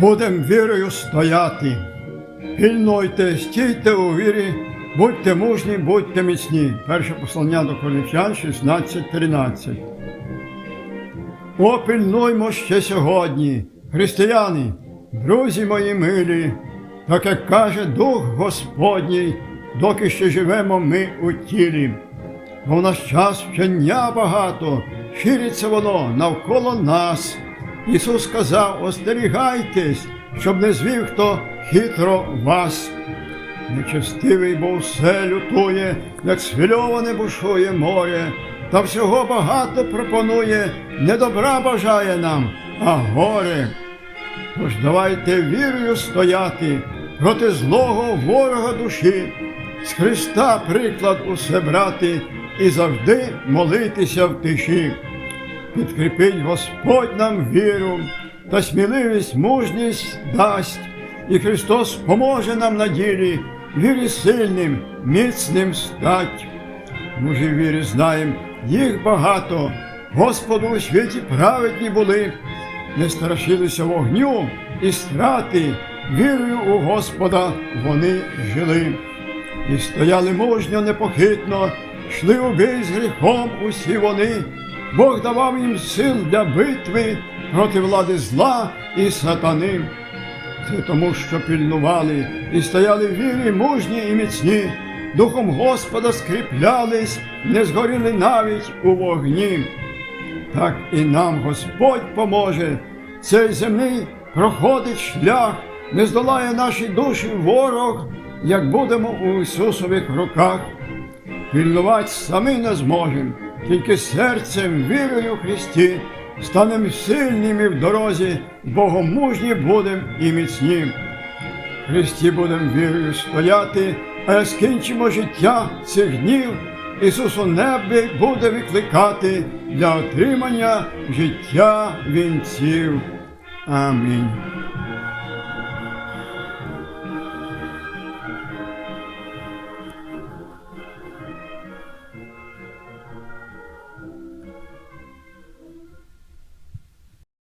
Будем вірою стояти. Пільнуйте, стійте у вірі, будьте мужні, будьте міцні. Перше послання до Коринфян 16.13. О, пильнуймо ще сьогодні, християни, друзі мої милі, так як каже Дух Господній, доки ще живемо ми у тілі. Бо в наш час вчення багато, шириться воно навколо нас. Ісус сказав: остерігайтесь, щоб не звів хто хитро вас. Нечестивий, бо все лютує, як свільоване бушує море, та всього багато пропонує, не добра бажає нам, а горе. Тож давайте вірою стояти проти злого ворога душі, з Христа приклад усе брати і завжди молитися в тиші. Підкріпить Господь нам віру та сміливість, мужність дасть, і Христос поможе нам на ділі, вірі сильним, міцним стать. Мужі вірі знаєм, їх багато, Господу у світі праведні були, не страшилися вогню і страти, вірою у Господа вони жили. І стояли мужньо непохитно, йшли у бій з гріхом усі вони. Бог давав їм сил для битви проти влади зла і сатани. Це тому, що пильнували і стояли вірі мужні і міцні, духом Господа скріплялись, не згоріли навіть у вогні. Так і нам Господь поможе. Цей земний проходить шлях, не здолає наші душі ворог, як будемо у Ісусових руках. Пильнувати самі не зможем, тільки серцем, вірою в Христі, станем сильними в дорозі, Богом мужні будем і міцні. Христі будем вірою стояти, а скінчимо життя цих днів, Ісус у небі буде викликати для отримання життя вінців. Амінь.